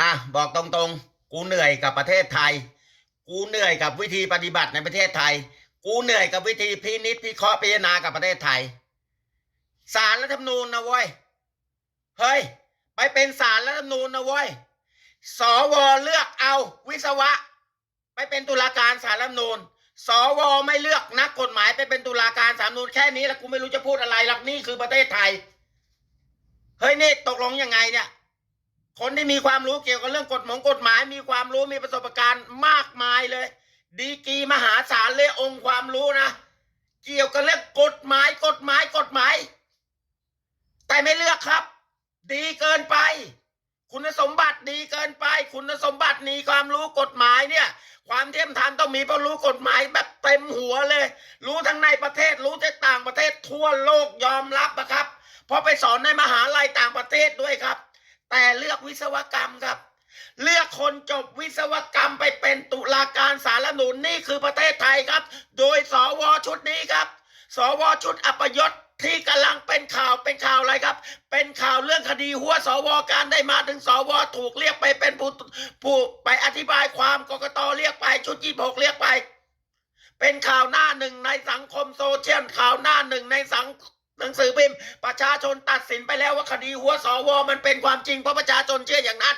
อะบอกตรงๆ กูเหนื่อยกับประเทศไทย กูเหนื่อยกับวิธีปฏิบัติในประเทศไทย กูเหนื่อยกับวิธีพินิจพิเคราะห์พิจารณากับประเทศไทยสารรัฐธรรมนูญนะเว้ยเฮ้ยไปเป็นสารรัฐธรรมนูญนะเว้ยสวเลือกเอาวิศวะ ไปเป็นตุลาการสารรัฐธรรมนูญสวไม่เลือกนักกฎหมายไปเป็นตุลาการสารรัฐธรรมนูญแค่นี้แล้วกูไม่รู้จะพูดอะไรหรอกนี่คือประเทศไทย เฮ้ยนี่ตกลงยังไงเนี่ย คนที่มีความรู้เกี่ยวกับเรื่องกฎหมงกฎหมาย มีความรู้มีประสบการณ์มากมายเลย ดีกีมหาศาลเลยองค์ความรู้นะ เกี่ยวกับเรื่องกฎหมายกฎหมายกฎหมาย แต่ไม่เลือกครับ ดีเกินไป คุณสมบัติดีเกินไป คุณสมบัติมีความรู้กฎหมายเนี่ย ความเทียมทันต้องมีเพราะรู้กฎหมายแบบเต็มหัวเลย รู้ทั้งในประเทศรู้ทั้งต่างประเทศทั่วโลกยอมรับนะครับเพราะไปสอนในมหาลัยต่างประเทศด้วยครับ แต่เลือกวิศวกรรมครับ เลือกคนจบวิศวกรรมไปเป็นตุลาการสารรัฐธรรมนูญนี่คือประเทศไทยครับ โดยสวชุดนี้ครับ สวชุดอัปยศที่กำลังเป็นข่าวเป็นข่าวอะไรครับ เป็นข่าวเรื่องคดีหัวสวการได้มาถึงสวถูกเรียกไปเป็นผู้ผู้ไปอธิบายความกกตเรียกไปชุดยี่หกเรียกไป เป็นข่าวหน้าหนึ่งในสังคมโซเชียลข่าวหน้าหนึ่งในสัง หนังสือพิมพ์ ประชาชนตัดสินไปแล้วว่าคดีหัวสวมันเป็นความจริงเพราะประชาชนเชื่ออย่างนั้น